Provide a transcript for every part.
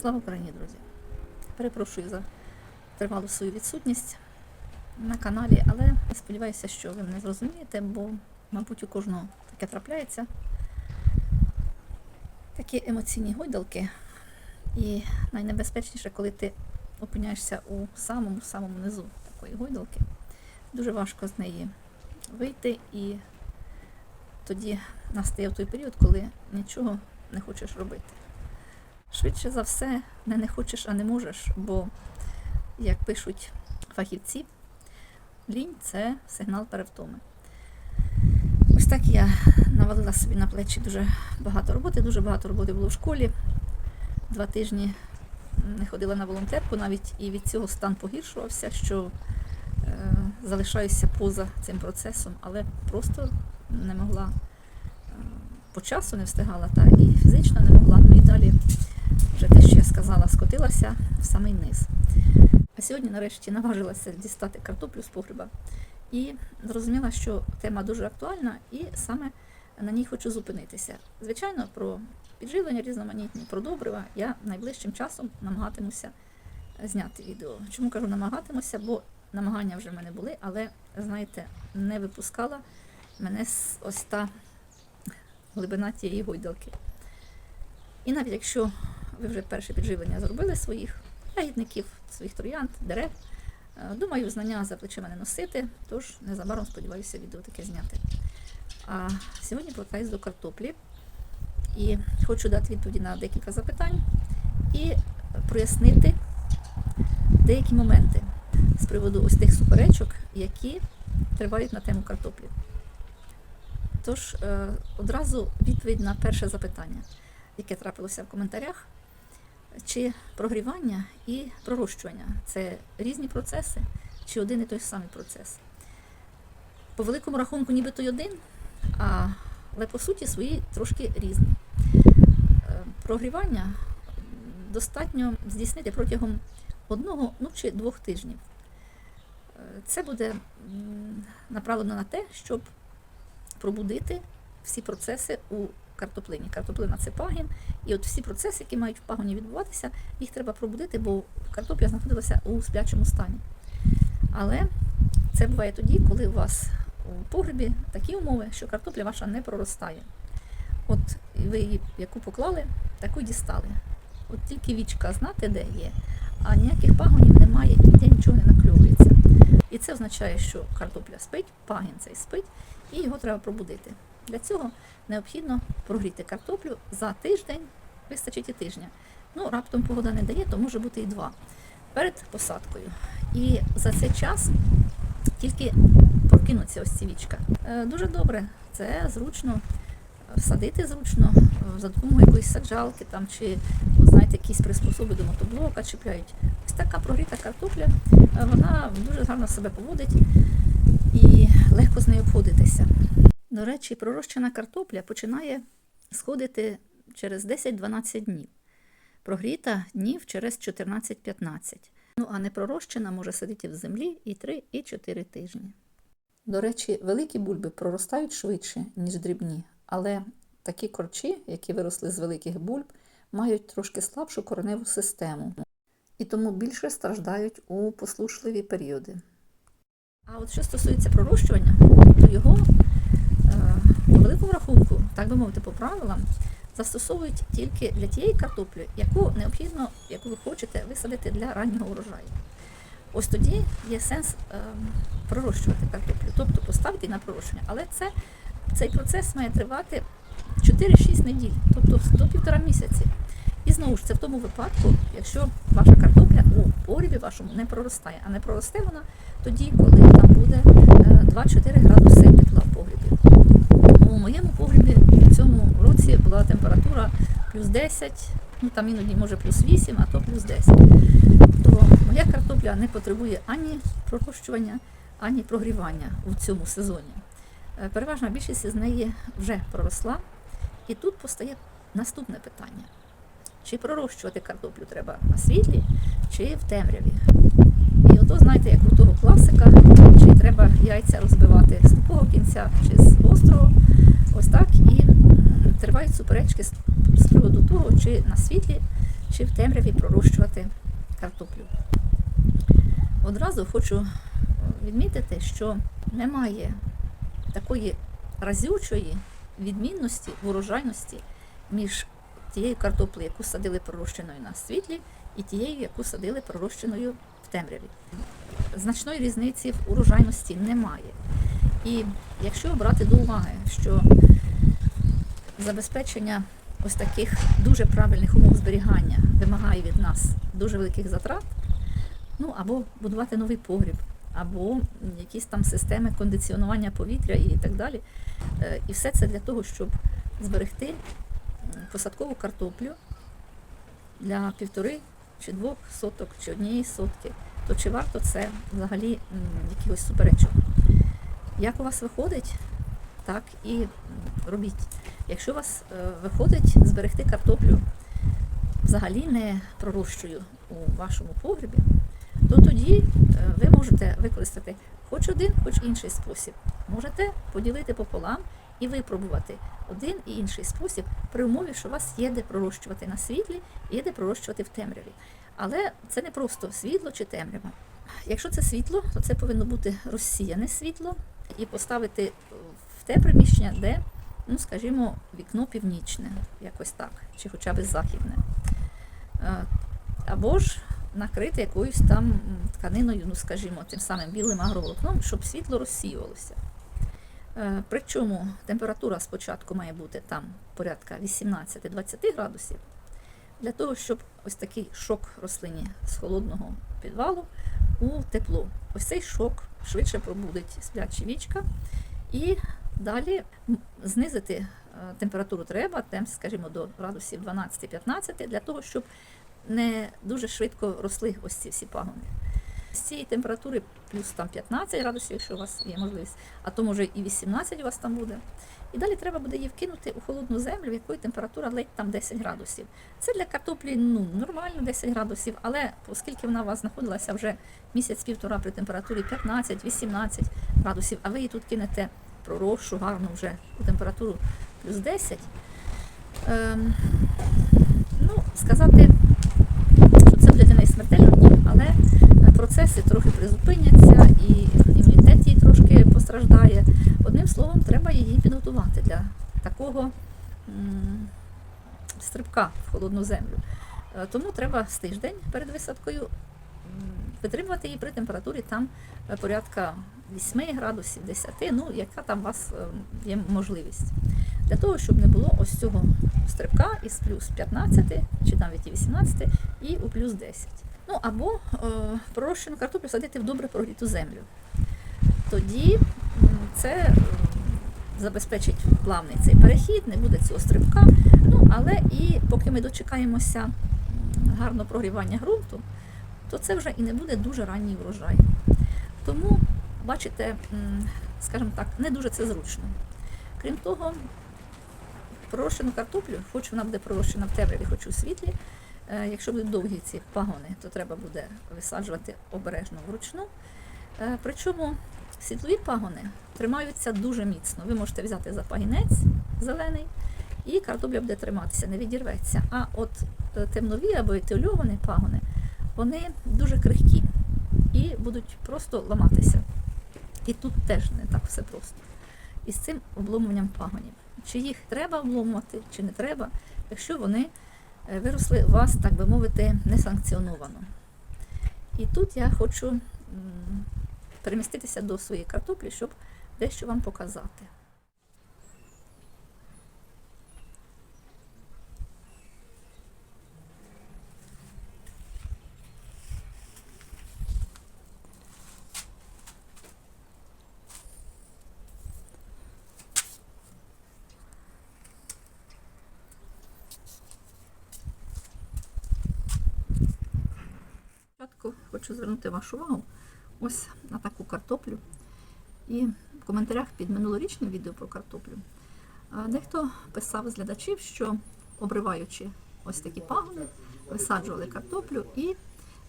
Слава Україні, друзі! Перепрошую за тривалу свою відсутність на каналі, але сподіваюся, що ви мене зрозумієте, бо, мабуть, у кожного таке трапляється. Такі емоційні гойдалки. І найнебезпечніше, коли ти опиняєшся у самому самому низу такої гойдалки. Дуже важко з неї вийти, і тоді настає той період, коли нічого не хочеш робити. Швидше за все, не не хочеш, а не можеш, бо, як пишуть фахівці, лінь це сигнал перевтоми. Ось так я навалила собі на плечі дуже багато роботи. Дуже багато роботи було в школі. Два тижні не ходила на волонтерку, навіть і від цього стан погіршувався, що е, залишаюся поза цим процесом, але просто не могла е, по часу не встигала, та і фізично не могла. Ну і далі вже те, що я сказала, скотилася в самий низ. А сьогодні, нарешті, наважилася дістати картоплю з погреба і зрозуміла, що тема дуже актуальна, і саме на ній хочу зупинитися. Звичайно, про підживлення різноманітні, про добрива я найближчим часом намагатимуся зняти відео. Чому кажу намагатимуся? Бо намагання вже в мене були, але, знаєте, не випускала мене ось та глибина тієї гойдалки. І навіть якщо ви вже перше підживлення зробили своїх ягідників, своїх троянд, дерев, е, думаю, знання за плечима не носити, тож незабаром сподіваюся відео таке зняти. А сьогодні повертаюся до картоплі і хочу дати відповіді на декілька запитань і прояснити деякі моменти з приводу ось тих суперечок, які тривають на тему картоплі. Тож е, одразу відповідь на перше запитання, яке трапилося в коментарях. Чи прогрівання і пророщування це різні процеси, чи один і той самий процес? По великому рахунку, нібито й один, але по суті свої трошки різні. Е, Прогрівання достатньо здійснити протягом одного ну, чи двох тижнів. Е, Це буде направлено на те, щоб пробудити всі процеси у картоплині. Картоплина це пагін, і от всі процеси, які мають в пагоні відбуватися, їх треба пробудити, бо картопля знаходилася у сплячому стані. Але це буває тоді, коли у вас у погребі такі умови, що картопля ваша не проростає. От ви її яку поклали, таку дістали. От тільки вічка знати, де є, а ніяких пагонів немає, ніде нічого не накльовується. І це означає, що картопля спить, пагін цей спить, і його треба пробудити. Для цього необхідно прогріти картоплю за тиждень, вистачить і тижня. Ну, раптом погода не дає, то може бути і два перед посадкою. І за цей час тільки прокинуться ось ці вічка. Е, Дуже добре, це зручно. Всадити зручно е, за допомогою якоїсь саджалки там, чи знаєте, якісь приспособи до мотоблока чіпляють. Ось така прогріта картопля, е, вона дуже гарно себе поводить і легко з нею обходитися. До речі, пророщена картопля починає сходити через 10-12 днів. Прогріта днів через 14-15. Ну а не пророщена може сидіти в землі і 3, і 4 тижні. До речі, великі бульби проростають швидше, ніж дрібні, але такі корчі, які виросли з великих бульб, мають трошки слабшу кореневу систему і тому більше страждають у послушливі періоди. А от що стосується пророщування, то його по великому рахунку, так би мовити, по правилам, застосовують тільки для тієї картоплі, яку необхідно, яку ви хочете висадити для раннього урожаю. Ось тоді є сенс е, пророщувати картоплю, тобто поставити її на пророщення. Але це, цей процес має тривати 4-6 неділь, тобто до півтора місяці. І знову ж це в тому випадку, якщо ваша картопля у погрібі вашому не проростає, а не проросте вона тоді, коли там буде е, 2-4 градуси тепла в погрібі. У моєму погрібі в цьому році була температура плюс 10, ну там іноді може плюс 8, а то плюс 10. То моя картопля не потребує ані пророщування, ані прогрівання у цьому сезоні. Е, Переважна більшість з неї вже проросла. І тут постає наступне питання: чи пророщувати картоплю треба на світлі, чи в темряві? І ото, знаєте, як у того класика, чи треба яйця розбивати з тупого кінця чи з гострого. Ось так і тривають суперечки з, приводу того, чи на світлі чи в темряві пророщувати картоплю. Одразу хочу відмітити, що немає такої разючої відмінності в урожайності між тією картоплею, яку садили пророщеною на світлі, і тією, яку садили пророщеною в темряві. Значної різниці в урожайності немає. І якщо брати до уваги, що забезпечення ось таких дуже правильних умов зберігання вимагає від нас дуже великих затрат, ну або будувати новий погріб, або якісь там системи кондиціонування повітря і так далі. Е, І все це для того, щоб зберегти посадкову картоплю для півтори чи двох соток, чи однієї сотки, то чи варто це взагалі якихось суперечок? Як у вас виходить, так і робіть. Якщо у вас е, виходить зберегти картоплю взагалі не пророщую у вашому погребі, то тоді е, ви можете використати хоч один, хоч інший спосіб. Можете поділити пополам і випробувати один і інший спосіб при умові, що у вас є де пророщувати на світлі є де пророщувати в темряві. Але це не просто світло чи темрява. Якщо це світло, то це повинно бути розсіяне світло і поставити в те приміщення, де, ну скажімо, вікно північне, якось так, чи хоча б західне. Е, Або ж накрити якоюсь там тканиною, ну скажімо, тим самим білим агроволокном, щоб світло розсіювалося. Е, Причому температура спочатку має бути там порядка 18-20 градусів, для того, щоб ось такий шок рослині з холодного підвалу у тепло. Ось цей шок швидше пробудить сплячі вічка і далі знизити е, температуру треба, скажімо, до градусів 12-15, для того, щоб не дуже швидко росли ось ці всі пагони. З цієї температури плюс там 15 градусів, якщо у вас є можливість, а то може і 18 у вас там буде. І далі треба буде її вкинути у холодну землю, в якої температура ледь там 10 градусів. Це для картоплі ну, нормально 10 градусів, але оскільки вона у вас знаходилася вже місяць-півтора при температурі 15-18 градусів, а ви її тут кинете проросшу гарну вже у температуру плюс 10, ем, ну, сказати, що це буде для неї смертельно, ні, але процеси трохи призупиняться і імунітет її трошки постраждає. Одним словом, треба її підготувати для такого стрибка в холодну землю. Е, Тому треба з тиждень перед висадкою витримувати її при температурі там е, порядка 8 градусів, 10, ну яка там у вас е, є можливість. Для того, щоб не було ось цього стрибка із плюс 15 чи навіть і 18 і у плюс 10. Ну або е, пророщену картоплю садити в добре прогріту землю. Тоді це е, забезпечить плавний цей перехід, не буде цього стрибка. Ну, але і поки ми дочекаємося гарного прогрівання ґрунту, то це вже і не буде дуже ранній врожай. Тому, бачите, скажімо так, не дуже це зручно. Крім того, пророщену картоплю, хоч вона буде пророщена в темряві, хоч у світлі. Е, Якщо будуть довгі ці пагони, то треба буде висаджувати обережно вручну. Е, Причому світлові пагони тримаються дуже міцно. Ви можете взяти за пагінець зелений, і картопля буде триматися, не відірветься. А от е, темнові або етильовані пагони, вони дуже крихкі і будуть просто ламатися. І тут теж не так все просто. І з цим обломуванням пагонів. Чи їх треба обломувати, чи не треба, якщо вони виросли у вас, так би мовити, несанкціоновано. І тут я хочу переміститися до своєї картоплі, щоб дещо вам показати. Спочатку хочу звернути вашу увагу ось на таку картоплю. І в коментарях під минулорічним відео про картоплю дехто писав з глядачів, що обриваючи ось такі пагони, висаджували картоплю і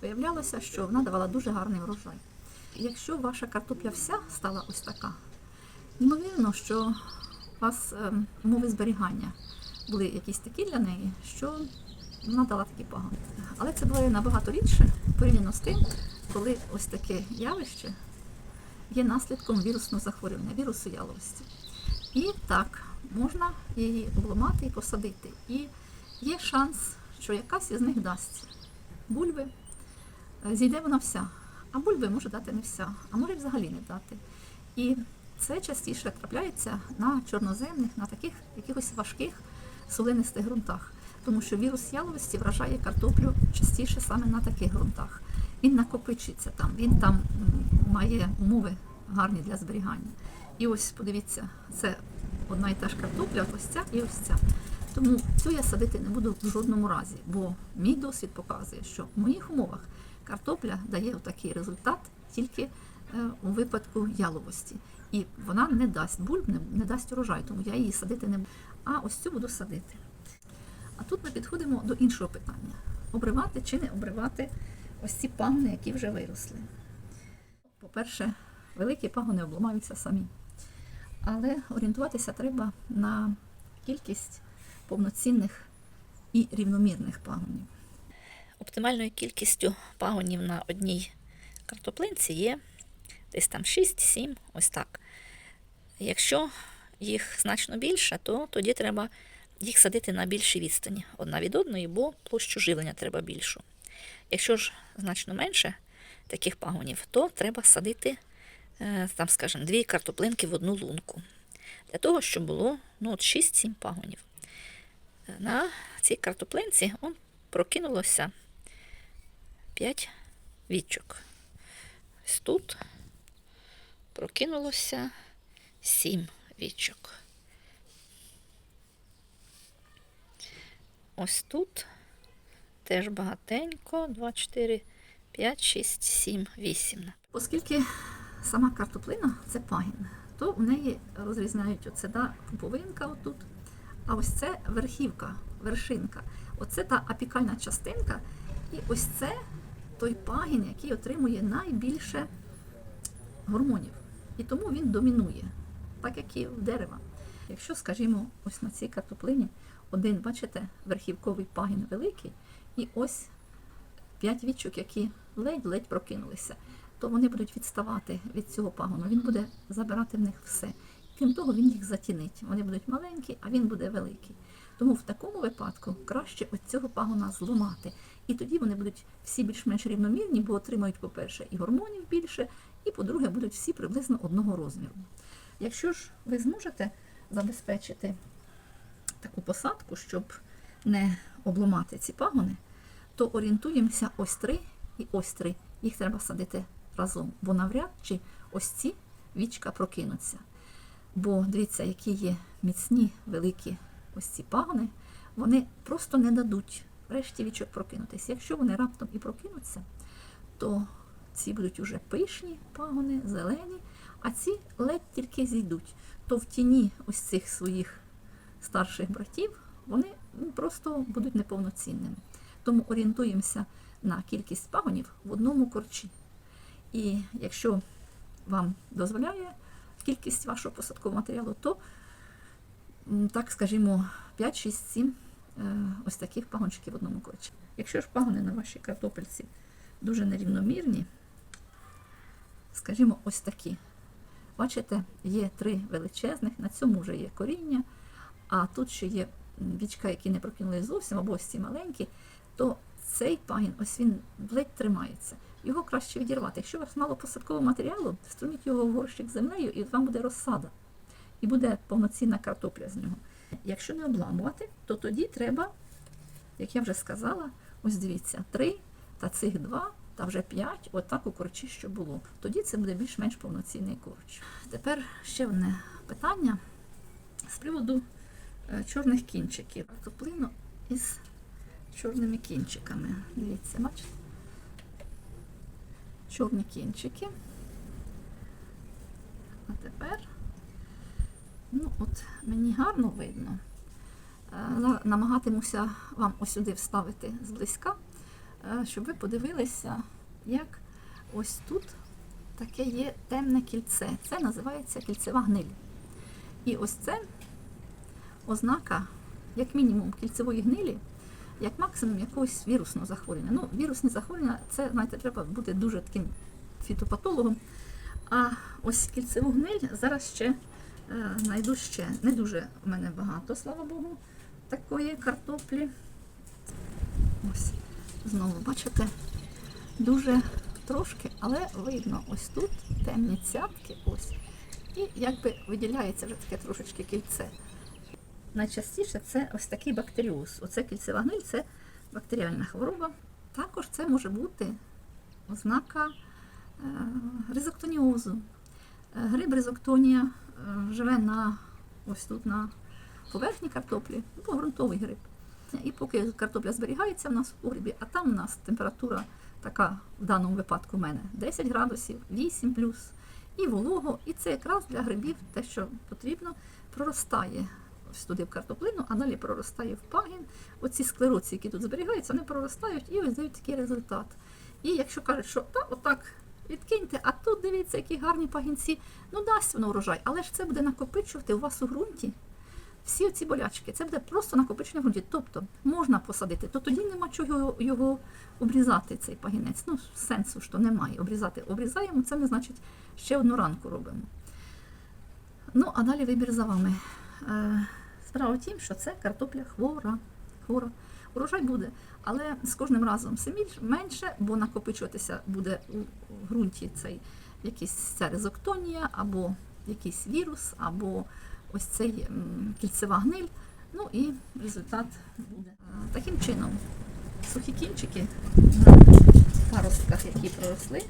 виявлялося, що вона давала дуже гарний врожай. Якщо ваша картопля вся стала ось така, ймовірно, що у вас ем, умови зберігання були якісь такі для неї, що вона дала такі пагони. Але це буває набагато рідше порівняно з тим, коли ось таке явище є наслідком вірусного захворювання, вірусу яловості. І так, можна її обламати і посадити. І є шанс, що якась із них дасть бульби, е, зійде вона вся. А бульби може дати не вся, а може взагалі не дати. І це частіше трапляється на чорноземних, на таких якихось важких солинистих ґрунтах. Тому що вірус яловості вражає картоплю частіше саме на таких ґрунтах. Він накопичується там, він там має умови гарні для зберігання. І ось подивіться, це одна і та ж картопля, ось ця і ось ця. Тому цю я садити не буду в жодному разі, бо мій досвід показує, що в моїх умовах картопля дає такий результат тільки е, у випадку яловості. І вона не дасть бульб, не, дасть урожай, тому я її садити не буду. А ось цю буду садити. А тут ми підходимо до іншого питання: обривати чи не обривати ось ці пагони, які вже виросли. По-перше, великі пагони обламаються самі. Але орієнтуватися треба на кількість повноцінних і рівномірних пагонів. Оптимальною кількістю пагонів на одній картоплинці є десь там 6-7, ось так. Якщо їх значно більше, то тоді треба їх садити на більшій відстані одна від одної, бо площу живлення треба більшу. Якщо ж значно менше таких пагонів, то треба садити, е, там, скажімо, дві картоплинки в одну лунку. Для того, щоб було ну, 6-7 пагонів. Е, На цій картоплинці он, прокинулося 5 вічок. Ось тут прокинулося 7 вічок. Ось тут теж багатенько. 2, 4, 5, 6, 7, 8. Оскільки сама картоплина це пагін, то в неї розрізняють оце да, пуповинка отут, а ось це верхівка, вершинка. Оце та апікальна частинка, і ось це той пагін, який отримує найбільше гормонів. І тому він домінує, так як і в дерева. Якщо, скажімо, ось на цій картоплині один, бачите, верхівковий пагін великий, і ось п'ять вічок, які ледь-ледь прокинулися, то вони будуть відставати від цього пагону. Він буде забирати в них все. Крім того, він їх затінить. Вони будуть маленькі, а він буде великий. Тому в такому випадку краще от цього пагона зламати. І тоді вони будуть всі більш-менш рівномірні, бо отримають, по-перше, і гормонів більше, і по-друге, будуть всі приблизно одного розміру. Якщо ж ви зможете забезпечити таку посадку, щоб не обламати ці пагони, то орієнтуємося ось три і ось три. Їх треба садити разом, бо навряд чи ось ці вічка прокинуться. Бо дивіться, які є міцні, великі ось ці пагони, вони просто не дадуть решті вічок прокинутися. Якщо вони раптом і прокинуться, то ці будуть уже пишні пагони, зелені, а ці ледь тільки зійдуть. То в тіні ось цих своїх старших братів вони ну, просто будуть неповноцінними. Тому орієнтуємося на кількість пагонів в одному корчі. І якщо вам дозволяє кількість вашого посадкового матеріалу, то так скажімо 5, 6, 7 е, ось таких пагончиків в одному корчі. Якщо ж пагони на вашій картопельці дуже нерівномірні, скажімо, ось такі. Бачите, є три величезних, на цьому вже є коріння, а тут ще є вічка, які не прокинули зовсім, або ось ці маленькі, то цей пагін, ось він ледь тримається. Його краще відірвати. Якщо у вас мало посадкового матеріалу, струміть його в горщик землею, і вам буде розсада. І буде повноцінна картопля з нього. Якщо не обламувати, то тоді треба, як я вже сказала, ось дивіться, три та цих два, та вже п'ять, отак у корчі, що було. Тоді це буде більш-менш повноцінний корч. Тепер ще одне питання з приводу е, чорних кінчиків. Картоплину із чорними кінчиками. Дивіться, бачите? Чорні кінчики. А тепер, ну от мені гарно видно. Е, Намагатимуся вам ось сюди вставити зблизька, щоб ви подивилися, як ось тут таке є темне кільце. Це називається кільцева гниль. І ось це ознака, як мінімум, кільцевої гнилі як максимум якогось вірусного захворювання. Ну, вірусні захворювання, це, знаєте, треба бути дуже таким фітопатологом. А ось кільцеву гниль зараз ще е, знайду ще. Не дуже в мене багато, слава Богу, такої картоплі. Ось, знову, бачите, дуже трошки, але видно, ось тут темні цятки, ось. І якби виділяється вже таке трошечки кільце. Найчастіше це ось такий бактеріоз. Оце кільцева гниль це бактеріальна хвороба. Також це може бути ознака е, ризоктоніозу. Е, Гриб ризоктонія е, живе на ось тут на поверхні картоплі, ну, ґрунтовий гриб. І поки картопля зберігається в нас у грибі, а там у нас температура така в даному випадку в мене 10 градусів, 8 плюс, і волого, і це якраз для грибів те, що потрібно, проростає ось туди в картоплину, а далі проростає в пагін. Оці склероці, які тут зберігаються, вони проростають і ось дають такий результат. І якщо кажуть, що та, отак відкиньте, а тут дивіться, які гарні пагінці, ну дасть воно врожай, але ж це буде накопичувати у вас у ґрунті. Всі ці болячки, це буде просто накопичення в ґрунті. Тобто можна посадити, то тоді нема чого його, обрізати, цей пагінець. Ну, сенсу що немає. Обрізати обрізаємо, це ми, значить, ще одну ранку робимо. Ну, а далі вибір за вами. Е, Справа в тім, що це картопля хвора. хвора. Урожай буде, але з кожним разом все менше, бо накопичуватися буде у ґрунті цей якийсь ця резоктонія, або якийсь вірус, або ось цей кільцева гниль. Ну і результат буде. Е, Таким чином, сухі кінчики на паростках, які проросли,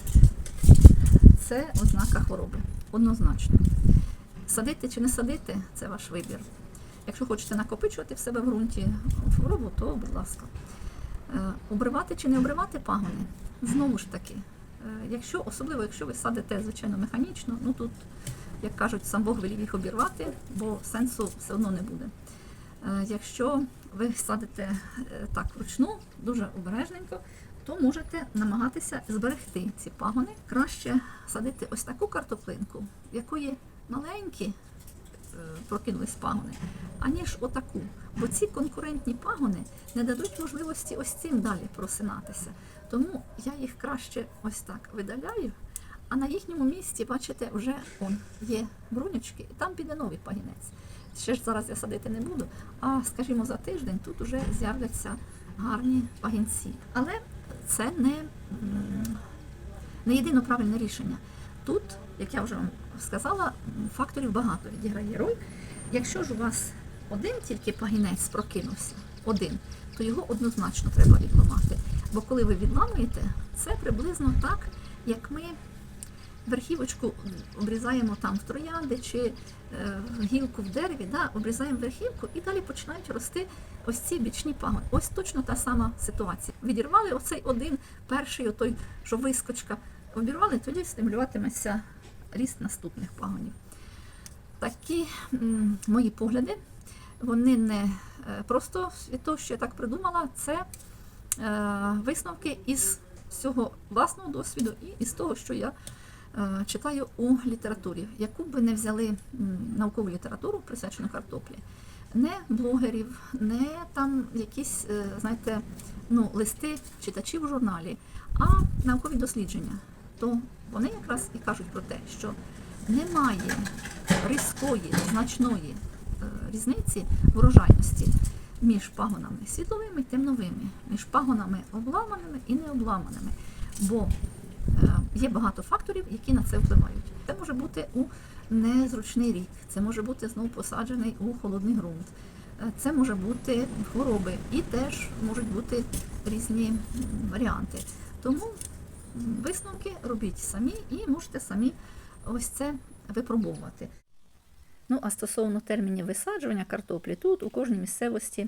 це ознака хвороби. Однозначно. Садити чи не садити це ваш вибір. Якщо хочете накопичувати в себе в ґрунті хворобу, то будь ласка. Е, Обривати чи не обривати пагони? Знову ж таки, е, якщо, особливо якщо ви садите, звичайно, механічно, ну тут, як кажуть, сам Бог велів їх обірвати, бо сенсу все одно не буде. Е, Якщо ви садите е, так вручну, дуже обережненько, то можете намагатися зберегти ці пагони. Краще садити ось таку картоплинку, в якої маленькі е, прокинулись пагони, аніж отаку. Бо ці конкурентні пагони не дадуть можливості ось цим далі просинатися. Тому я їх краще ось так видаляю, а на їхньому місці, бачите, вже он, є брунючки, і там піде новий пагінець. Ще ж зараз я садити не буду, а скажімо, за тиждень тут вже з'являться гарні пагінці. Але це не, не єдино правильне рішення. Тут, як я вже вам сказала, факторів багато відіграє роль. Якщо ж у вас один тільки пагінець прокинувся, один, то його однозначно треба відламати. Бо коли ви відламуєте, це приблизно так, як ми верхівочку обрізаємо там в троянди чи е, гілку в дереві, да, обрізаємо верхівку і далі починають рости ось ці бічні пагони. Ось точно та сама ситуація. Відірвали оцей один, перший, отой, що вискочка, обірвали, тоді стимулюватиметься ріст наступних пагонів. Такі мої погляди, вони не е, просто від того, що я так придумала, це е, висновки із цього власного досвіду і із того, що я читаю у літературі. Яку б не взяли наукову літературу, присвячену картоплі, не блогерів, не там якісь, е, знаєте, ну, листи читачів у журналі, а наукові дослідження, то вони якраз і кажуть про те, що немає різкої, значної е, різниці в урожайності між пагонами світловими і темновими, між пагонами обламаними і необламаними. Бо е, є багато факторів, які на це впливають. Це може бути у незручний рік, це може бути знову посаджений у холодний ґрунт, е, це може бути хвороби і теж можуть бути різні варіанти. Тому висновки робіть самі і можете самі ось це випробовувати. Ну, а стосовно термінів висаджування картоплі, тут у кожній місцевості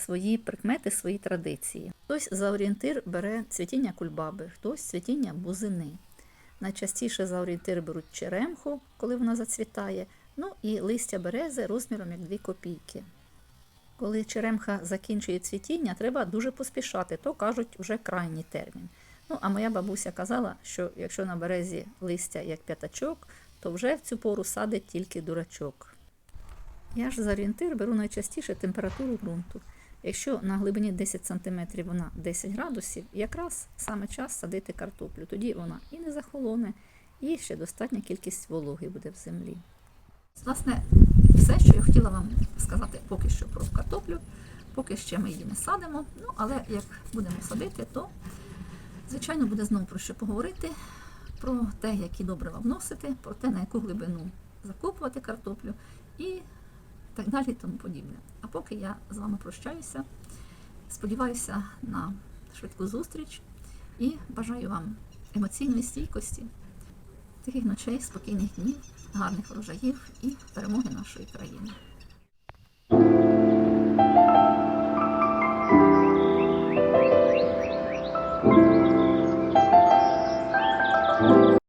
свої прикмети, свої традиції. Хтось за орієнтир бере цвітіння кульбаби, хтось цвітіння бузини. Найчастіше за орієнтир беруть черемху, коли вона зацвітає, ну і листя берези розміром як 2 копійки. Коли черемха закінчує цвітіння, треба дуже поспішати, то кажуть вже крайній термін. Ну, а моя бабуся казала, що якщо на березі листя як п'ятачок, то вже в цю пору садить тільки дурачок. Я ж за орієнтир беру найчастіше температуру ґрунту. Якщо на глибині 10 см вона 10 градусів, якраз саме час садити картоплю. Тоді вона і не захолоне, і ще достатня кількість вологи буде в землі. Власне, все, що я хотіла вам сказати поки що про картоплю. Поки ще ми її не садимо. Ну, але як будемо садити, то звичайно буде знову про що поговорити, про те, які добрива вносити, про те, на яку глибину закопувати картоплю і так далі і тому подібне. А поки я з вами прощаюся, сподіваюся на швидку зустріч і бажаю вам емоційної стійкості, тихих ночей, спокійних днів, гарних врожаїв і перемоги нашої країни.